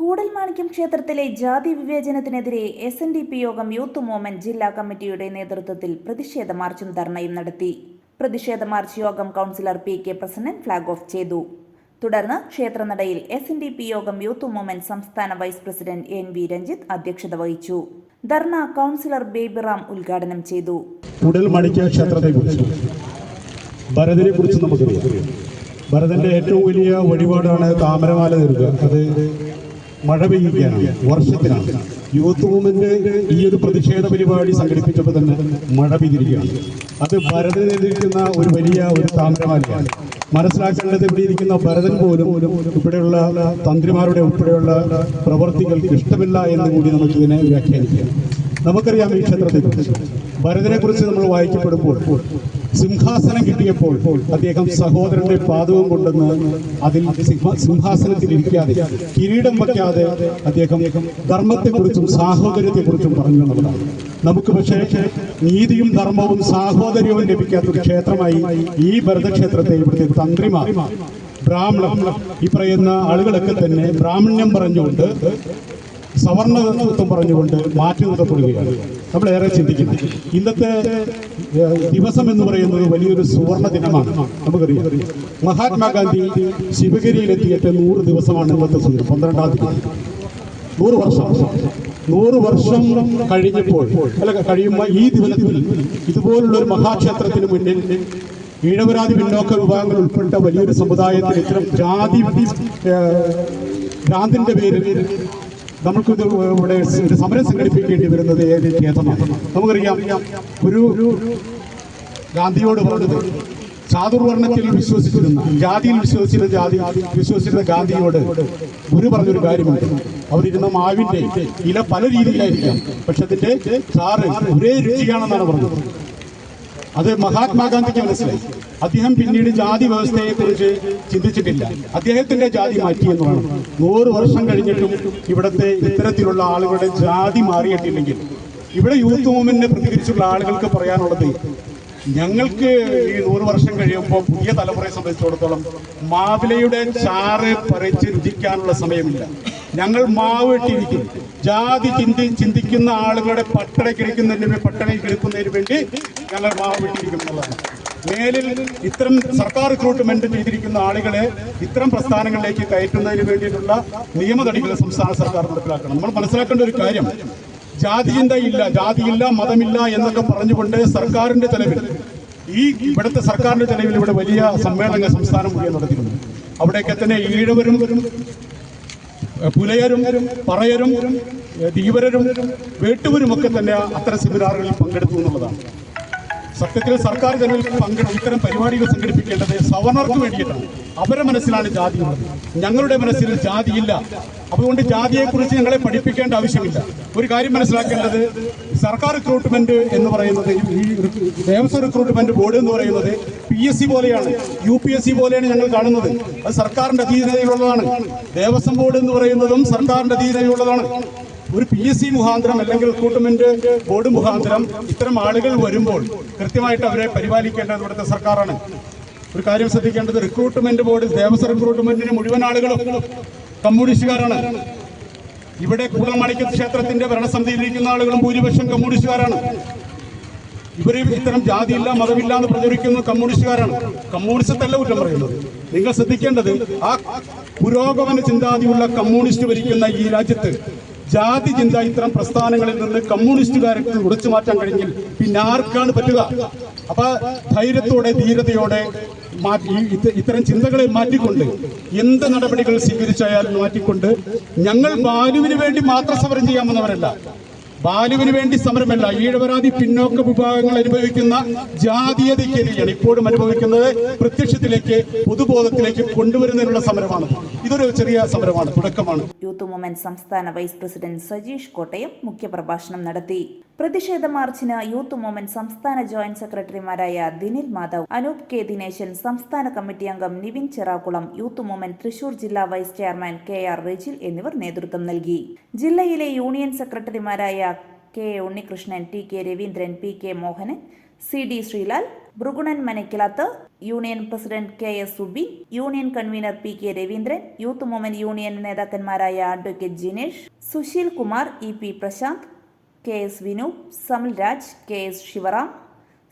കൂടൽമാണിക്യം ക്ഷേത്രത്തിലെ ജാതി വിവേചനത്തിനെതിരെ എസ് എൻ ഡി പി യോഗം യൂത്ത് മൂവ്മെന്റ് ജില്ലാ കമ്മിറ്റിയുടെ നേതൃത്വത്തിൽ പ്രതിഷേധ മാർച്ചും ധർണയും നടത്തി. പ്രതിഷേധ മാർച്ച് യോഗം councillor P K Prasannan flag off ചെയ്തു. തുടർന്ന് ക്ഷേത്രനടയിൽ എസ് എൻ ഡി പി യോഗം യൂത്ത് മൂവ്മെന്റ് സംസ്ഥാന vice president N V Ranjith അധ്യക്ഷത വഹിച്ചു. ധർണ കൗൺസിലർ ബേബിറാം ഉദ്ഘാടനം ചെയ്തു. നമുക്കറിയാം. ഭരതന്റെ ഏറ്റവും വലിയ വഴിപാടാണ് താമരമാല നൽകുക അത് മഴ പെയ്യുകയാണ്. വർഷത്തിനാണ് യൂത്ത് മൂവ്മെന്റ് ഈ ഒരു പ്രതിഷേധ പരിപാടി സംഘടിപ്പിച്ചപ്പോൾ തന്നെ മഴ പെയ്തിരിക്കുകയാണ്. അത് ഭരതൻ എതിരിക്കുന്ന ഒരു വലിയ ഒരു താമരമാലയാണ് മനസ്സിലാക്കേണ്ടത് ഇവിടെ ഇരിക്കുന്ന ഭരതൻ പോലും ഇവിടെയുള്ള തന്ത്രിമാരുടെ ഉൾപ്പെടെയുള്ള പ്രവർത്തികൾക്ക് ഇഷ്ടമില്ല എന്ന് കൂടി നമുക്ക് ഇതിനെ വ്യാഖ്യാനിക്കാം. നമുക്കറിയാം ഈ ക്ഷേത്രത്തെ കുറിച്ച് ഭരതനെ കുറിച്ച് നമ്മൾ വായിക്കപ്പെടുമ്പോൾ സിംഹാസനം കിട്ടിയപ്പോൾ അദ്ദേഹം സഹോദരന്റെ പാദവും കൊണ്ടെന്ന് അതിൽ സിംഹാസനത്തിൽ ഇരിക്കാതെ കിരീടം വയ്ക്കാതെ അദ്ദേഹം ധർമ്മത്തെക്കുറിച്ചും സാഹോദര്യത്തെക്കുറിച്ചും പറഞ്ഞു എന്നുള്ളതാണ് നമുക്ക് പക്ഷേ നീതിയും ധർമ്മവും സാഹോദര്യവും ലഭിക്കാത്ത ഒരു ക്ഷേത്രമായി ഈ ഭരതക്ഷേത്രത്തെ ഇവിടുത്തെ തന്ത്രിമാർ ബ്രാഹ്മണം ഈ പറയുന്ന ആളുകളൊക്കെ തന്നെ ബ്രാഹ്മണ്യം പറഞ്ഞുകൊണ്ട് സവർണതത്വം പറഞ്ഞുകൊണ്ട് മാറ്റി നിർത്തപ്പെടുകയാണ് നമ്മളേറെ ഏറെ ചിന്തിക്കണം ഇന്നത്തെ ദിവസം എന്ന് പറയുന്നത് വലിയൊരു സുവർണ ദിനമാണ്. നമുക്കറിയാം. മഹാത്മാഗാന്ധി ശിവഗിരിയിലെത്തിയിട്ട് നൂറ് ദിവസമാണ് ഇന്നത്തെ സൂര്യൻ പന്ത്രണ്ടാം തീയതി. നൂറ് വർഷം. നൂറ് വർഷം കഴിഞ്ഞപ്പോൾ അല്ല കഴിയുമ്പോൾ ഈ ദിവസത്തിൽ ഇതുപോലുള്ള ഒരു മഹാക്ഷേത്രത്തിന് മുന്നിൽ ഈഴവരാതി പിന്നോക്ക വിഭാഗങ്ങൾ ഉൾപ്പെട്ട വലിയൊരു സമുദായത്തിൽ ഇത്തരം ജാതി ഭ്രാന്തിന്റെ പേരിൽ നമുക്കിത് ഇവിടെ ഒരു സമരം സംഘടിപ്പിക്കേണ്ടി വരുന്നത് ഏത് ഖേദമാണ്? നമുക്കറിയാം ഒരു ഗാന്ധിയോട് പറഞ്ഞത് ചാതുർവർണത്തിൽ വിശ്വസിച്ചിരുന്ന ജാതിയിൽ വിശ്വസിച്ചിരുന്ന ജാതി വിശ്വസിച്ചിരുന്ന ഗാന്ധിയോട് ഗുരു പറഞ്ഞൊരു കാര്യമുണ്ട്. അവരിരുന്ന മാവിന്റെ ഇല പല രീതിയിലായിരിക്കാം പക്ഷെ അതിന്റെ ചാറ് ഒരേ രുചിയാണെന്നാണ് പറഞ്ഞത്. അത് മഹാത്മാഗാന്ധിക്ക് മനസ്സിലായി. അദ്ദേഹം പിന്നീട് ജാതി വ്യവസ്ഥയെ കുറിച്ച് ചിന്തിച്ചിട്ടില്ല. അദ്ദേഹത്തിന്റെ ജാതി മാറ്റി എന്നുള്ളതാണ്. നൂറ് വർഷം കഴിഞ്ഞിട്ടും ഇവിടുത്തെ ഇത്തരത്തിലുള്ള ആളുകളുടെ ജാതി മാറിയിട്ടില്ലെങ്കിൽ. ഇവിടെ യൂത്ത് മൂവ്മെന്റിനെ പ്രതികരിച്ചുള്ള ആളുകൾക്ക് പറയാനുള്ളത് ഞങ്ങൾക്ക് ഈ നൂറ് വർഷം കഴിയുമ്പോൾ പുതിയ തലമുറയെ സംബന്ധിച്ചിടത്തോളം മാവിലയുടെ ചാറ് പറിച്ച് രുചിക്കാനുള്ള സമയമില്ല. ഞങ്ങൾ മാവ് ഇട്ടിരിക്കും ജാതി ചിന്തി ചിന്തിക്കുന്ന ആളുകളുടെ പട്ടണ കിടക്കുന്നതിന് പട്ടണയിൽ കിടക്കുന്നതിന് വേണ്ടി ഞങ്ങൾ മാവ് മേലിൽ ഇത്തരം സർക്കാർ റിക്രൂട്ട്മെന്റ് ചെയ്തിരിക്കുന്ന ആളുകളെ ഇത്തരം പ്രസ്ഥാനങ്ങളിലേക്ക് കയറ്റുന്നതിന് വേണ്ടിയിട്ടുള്ള നിയമനടപടികൾ സംസ്ഥാന സർക്കാർ നടപ്പിലാക്കണം. നമ്മൾ മനസ്സിലാക്കേണ്ട ഒരു കാര്യം ജാതി ചിന്തയില്ല ജാതിയില്ല മതമില്ല എന്നൊക്കെ പറഞ്ഞുകൊണ്ട് സർക്കാരിന്റെ ചെലവിൽ ഈ ഇവിടുത്തെ സർക്കാരിന്റെ ചെലവിൽ ഇവിടെ വലിയ സമ്മേളനങ്ങൾ സംസ്ഥാനം മുഴുവൻ നടത്തിയിരുന്നു അവിടെയൊക്കെ തന്നെ ഈഴവരും പുലയരും പറയരും ധീവരരും വേട്ടുവരും ഒക്കെ തന്നെ അത്തരം സെമിനാറുകളിൽ പങ്കെടുത്തു എന്നുള്ളതാണ്. സത്യത്തിൽ സർക്കാർ ജനങ്ങൾക്ക് പങ്കെടുത്ത് ഇത്തരം പരിപാടികൾ സംഘടിപ്പിക്കേണ്ടത് സവർണർക്ക് വേണ്ടിയിട്ടാണ്. അവരുടെ മനസ്സിലാണ് ജാതിയുള്ളത്. ഞങ്ങളുടെ മനസ്സിൽ ജാതിയില്ല. അതുകൊണ്ട് ജാതിയെക്കുറിച്ച് ഞങ്ങളെ പഠിപ്പിക്കേണ്ട ആവശ്യമില്ല. ഒരു കാര്യം മനസ്സിലാക്കേണ്ടത് സർക്കാർ റിക്രൂട്ട്മെന്റ് എന്ന് പറയുന്നത് ഈ ദേവസ്വം റിക്രൂട്ട്മെന്റ് ബോർഡ് എന്ന് പറയുന്നത് പി എസ് സി പോലെയാണ്. യു പി എസ് സി പോലെയാണ് ഞങ്ങൾ കാണുന്നത്. അത് സർക്കാരിന്റെ അധീനതയിലുള്ളതാണ്. ദേവസ്വം ബോർഡ് എന്ന് പറയുന്നതും സർക്കാരിന്റെ അധീനതയിലുള്ളതാണ്. ഒരു പി എസ് സി മുഖാന്തരം അല്ലെങ്കിൽ റിക്രൂട്ട്മെന്റ് ബോർഡ് മുഖാന്തരം ഇത്തരം ആളുകൾ വരുമ്പോൾ കൃത്യമായിട്ട് അവരെ പരിപാലിക്കേണ്ടത് ഇവിടുത്തെ സർക്കാരാണ്. ഒരു കാര്യം ശ്രദ്ധിക്കേണ്ടത് റിക്രൂട്ട്മെന്റ് ബോർഡിൽ ദേവസ്വം റിക്രൂട്ട്മെന്റിന് മുഴുവൻ ആളുകളും കമ്മ്യൂണിസ്റ്റുകാരാണ്. ഇവിടെ കൂടൽമാണിക്യ ക്ഷേത്രത്തിന്റെ ഭരണസമിതിയിലിരിക്കുന്ന ആളുകളും ഭൂരിപക്ഷം കമ്മ്യൂണിസ്റ്റുകാരാണ്. ഇവർ ഇത്തരം ജാതിയില്ല മതമില്ല എന്ന് പ്രചരിക്കുന്ന കമ്മ്യൂണിസ്റ്റുകാരാണ്. കമ്മ്യൂണിസ്റ്റത്തല്ല കുറ്റം പറയുന്നത്. നിങ്ങൾ ശ്രദ്ധിക്കേണ്ടത് ആ പുരോഗമന ചിന്താതിയുള്ള കമ്മ്യൂണിസ്റ്റ് ഭരിക്കുന്ന ഈ രാജ്യത്ത് ജാതി ചിന്ത ഇത്തരം പ്രസ്ഥാനങ്ങളിൽ നിന്ന് കമ്മ്യൂണിസ്റ്റുകാരെ ഉടച്ചു മാറ്റാൻ കഴിഞ്ഞിൽ പിന്നെ ആർക്കാണ് പറ്റുക? അപ്പൊ ധൈര്യത്തോടെ ധീരതയോടെ ഇത്തരം ചിന്തകളെ മാറ്റിക്കൊണ്ട് എന്ത് നടപടികൾ സ്വീകരിച്ചായാലും മാറ്റിക്കൊണ്ട് ഞങ്ങൾ ബാലുവിന് വേണ്ടി മാത്രം സമരം ചെയ്യാമെന്നവരല്ല. ബാലുവിന് വേണ്ടി സമരമല്ല. ഈഴവരാതി പിന്നോക്ക വിഭാഗങ്ങൾ അനുഭവിക്കുന്ന ജാതീയതയ്ക്കെതിരെയാണ് ഇപ്പോഴും അനുഭവിക്കുന്നത്. പ്രത്യക്ഷത്തിലേക്ക് പൊതുബോധത്തിലേക്ക് കൊണ്ടുവരുന്നതിനുള്ള സമരമാണ്. ഇതൊരു ചെറിയ സമരമാണ് തുടക്കമാണ്. യൂത്ത് മൂവ്മെന്റ് സംസ്ഥാന വൈസ് പ്രസിഡന്റ് സജീഷ് കോട്ടയം മുഖ്യപ്രഭാഷണം നടത്തി. പ്രതിഷേധ മാർച്ചിന് യൂത്ത് മൂവ്മെന്റ് സംസ്ഥാന ജോയിന്റ് സെക്രട്ടറിമാരായ ദിനിൽ മാധവ് അനൂപ് കെ ദിനേശൻ സംസ്ഥാന കമ്മിറ്റി അംഗം നിവിൻ ചെറാക്കുളം യൂത്ത് മൂവ്മെന്റ് തൃശൂർ ജില്ലാ vice chairman K R Rejil എന്നിവർ നേതൃത്വം നൽകി. ജില്ലയിലെ യൂണിയൻ സെക്രട്ടറിമാരായ K Unnikrishnan T K Raveendran P K Mohanan C D Sreelal Bhrigunan Manakkilath union president K S Subi union convener P K Raveendran youth movement union നേതാക്കന്മാരായ advocate Jinesh Susheel Kumar E P Prashanth K S Vinu Samil Raj K S Sivaram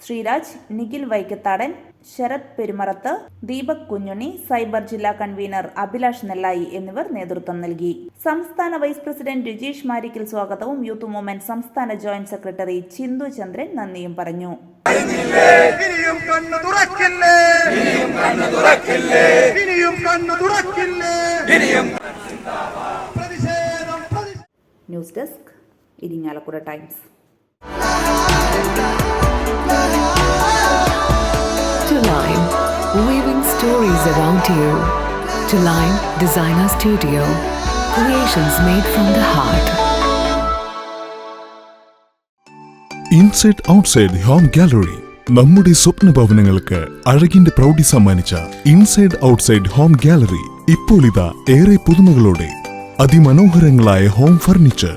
Sreeraj Nikhil Vaikkathadan Sarath Perumarath Deepak Kunjunni cyber ജില്ലാ convener Abhilash Nellayi എന്നിവർ നേതൃത്വം നൽകി. സംസ്ഥാന vice president Rajeesh Marikkal സ്വാഗതവും youth movement സംസ്ഥാന joint secretary Chinthu Chandran നന്ദിയും പറഞ്ഞു. ഇനിയും കണ്ണു തുറക്കില്ലേ? ഇനിയും കണ്ണു തുറക്കില്ലേ? ഇനിയും കണ്ണു തുറക്കില്ലേ? ഇനിയും പ്രതിഷേധം പ്രതിഷേധം news desk Irinjalakuda times. To Line, weaving stories around you. To Line Designer Studio, creations made from the heart. Inside outside home gallery നമ്മുടെ സ്വപ്ന ഭവനങ്ങൾക്ക് അഴകിന്റെ പ്രൗഢി സമ്മാനിച്ച ഇൻസൈഡ് ഔട്ട്സൈഡ് ഹോം ഗാലറി ഇപ്പോൾ ഇതാ ഏറെ പുതുമകളോടെ അതിമനോഹരങ്ങളായ ഹോം ഫർണിച്ചർ